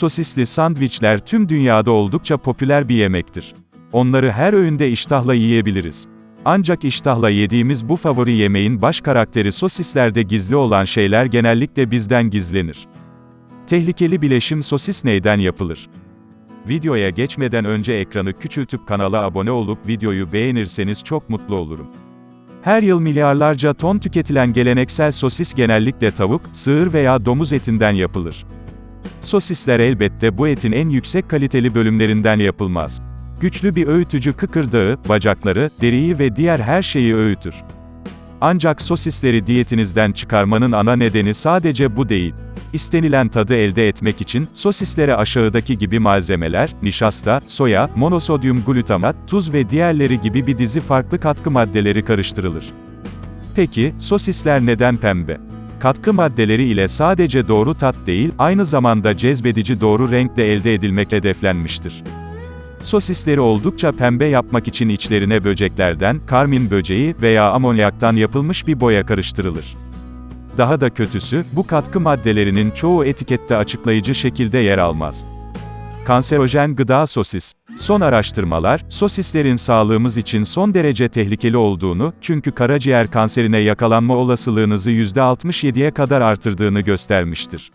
Sosisli sandviçler tüm dünyada oldukça popüler bir yemektir. Onları her öğünde iştahla yiyebiliriz. Ancak iştahla yediğimiz bu favori yemeğin baş karakteri sosislerde gizli olan şeyler genellikle bizden gizlenir. Tehlikeli bileşim sosis neyden yapılır? Videoya geçmeden önce ekranı küçültüp kanala abone olup videoyu beğenirseniz çok mutlu olurum. Her yıl milyarlarca ton tüketilen geleneksel sosis genellikle tavuk, sığır veya domuz etinden yapılır. Sosisler elbette bu etin en yüksek kaliteli bölümlerinden yapılmaz. Güçlü bir öğütücü kıkırdağı, bacakları, deriyi ve diğer her şeyi öğütür. Ancak sosisleri diyetinizden çıkarmanın ana nedeni sadece bu değil. İstenilen tadı elde etmek için, sosislere aşağıdaki gibi malzemeler, nişasta, soya, monosodyum glutamat, tuz ve diğerleri gibi bir dizi farklı katkı maddeleri karıştırılır. Peki, sosisler neden pembe? Katkı maddeleri ile sadece doğru tat değil, aynı zamanda cezbedici doğru renk de elde edilmek hedeflenmiştir. Sosisleri oldukça pembe yapmak için içlerine böceklerden, karmin böceği veya amonyaktan yapılmış bir boya karıştırılır. Daha da kötüsü, bu katkı maddelerinin çoğu etikette açıklayıcı şekilde yer almaz. Kanserojen gıda sosis. Son araştırmalar, sosislerin sağlığımız için son derece tehlikeli olduğunu, çünkü karaciğer kanserine yakalanma olasılığınızı %67'ye kadar artırdığını göstermiştir.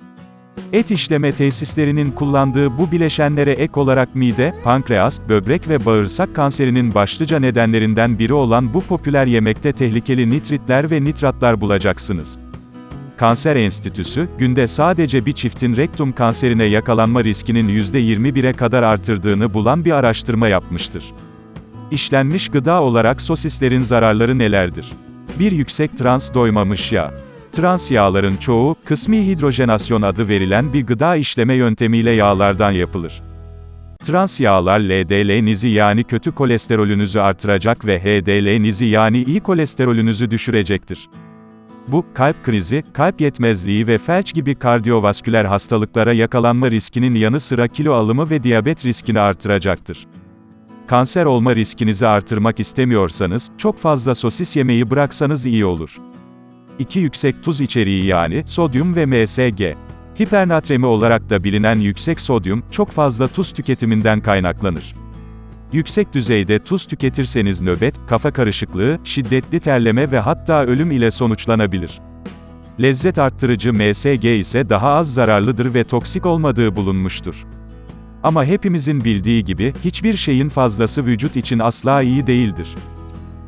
Et işleme tesislerinin kullandığı bu bileşenlere ek olarak mide, pankreas, böbrek ve bağırsak kanserinin başlıca nedenlerinden biri olan bu popüler yemekte tehlikeli nitritler ve nitratlar bulacaksınız. Kanser Enstitüsü, günde sadece bir çiftin rektum kanserine yakalanma riskinin %21'e kadar artırdığını bulan bir araştırma yapmıştır. İşlenmiş gıda olarak sosislerin zararları nelerdir? Bir yüksek trans doymamış yağ. Trans yağların çoğu, kısmi hidrojenasyon adı verilen bir gıda işleme yöntemiyle yağlardan yapılır. Trans yağlar LDL-nizi yani kötü kolesterolünüzü artıracak ve HDL-nizi yani iyi kolesterolünüzü düşürecektir. Bu, kalp krizi, kalp yetmezliği ve felç gibi kardiyovasküler hastalıklara yakalanma riskinin yanı sıra kilo alımı ve diyabet riskini artıracaktır. Kanser olma riskinizi artırmak istemiyorsanız, çok fazla sosis yemeyi bıraksanız iyi olur. 2 yüksek tuz içeriği yani, sodyum ve MSG. Hipernatremi olarak da bilinen yüksek sodyum, çok fazla tuz tüketiminden kaynaklanır. Yüksek düzeyde tuz tüketirseniz nöbet, kafa karışıklığı, şiddetli terleme ve hatta ölüm ile sonuçlanabilir. Lezzet arttırıcı MSG ise daha az zararlıdır ve toksik olmadığı bulunmuştur. Ama hepimizin bildiği gibi, hiçbir şeyin fazlası vücut için asla iyi değildir.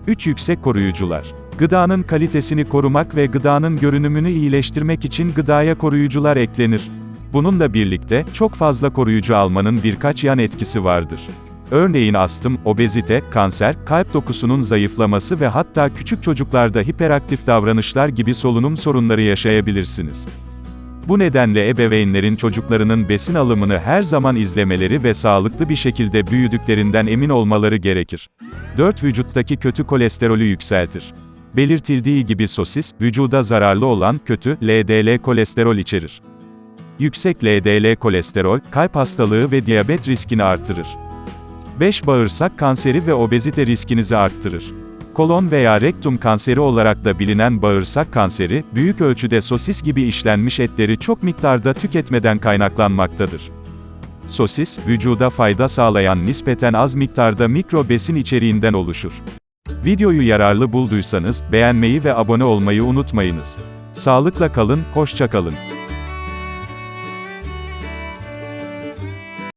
3 yüksek koruyucular. Gıdanın kalitesini korumak ve gıdanın görünümünü iyileştirmek için gıdaya koruyucular eklenir. Bununla birlikte, çok fazla koruyucu almanın birkaç yan etkisi vardır. Örneğin astım, obezite, kanser, kalp dokusunun zayıflaması ve hatta küçük çocuklarda hiperaktif davranışlar gibi solunum sorunları yaşayabilirsiniz. Bu nedenle ebeveynlerin çocuklarının besin alımını her zaman izlemeleri ve sağlıklı bir şekilde büyüdüklerinden emin olmaları gerekir. 4. Vücuttaki kötü kolesterolü yükseltir. Belirtildiği gibi sosis, vücuda zararlı olan kötü LDL kolesterol içerir. Yüksek LDL kolesterol, kalp hastalığı ve diyabet riskini artırır. 5. Bağırsak kanseri ve obezite riskinizi arttırır. Kolon veya rektum kanseri olarak da bilinen bağırsak kanseri, büyük ölçüde sosis gibi işlenmiş etleri çok miktarda tüketmeden kaynaklanmaktadır. Sosis, vücuda fayda sağlayan nispeten az miktarda mikro besin içeriğinden oluşur. Videoyu yararlı bulduysanız, beğenmeyi ve abone olmayı unutmayınız. Sağlıkla kalın, hoşça kalın.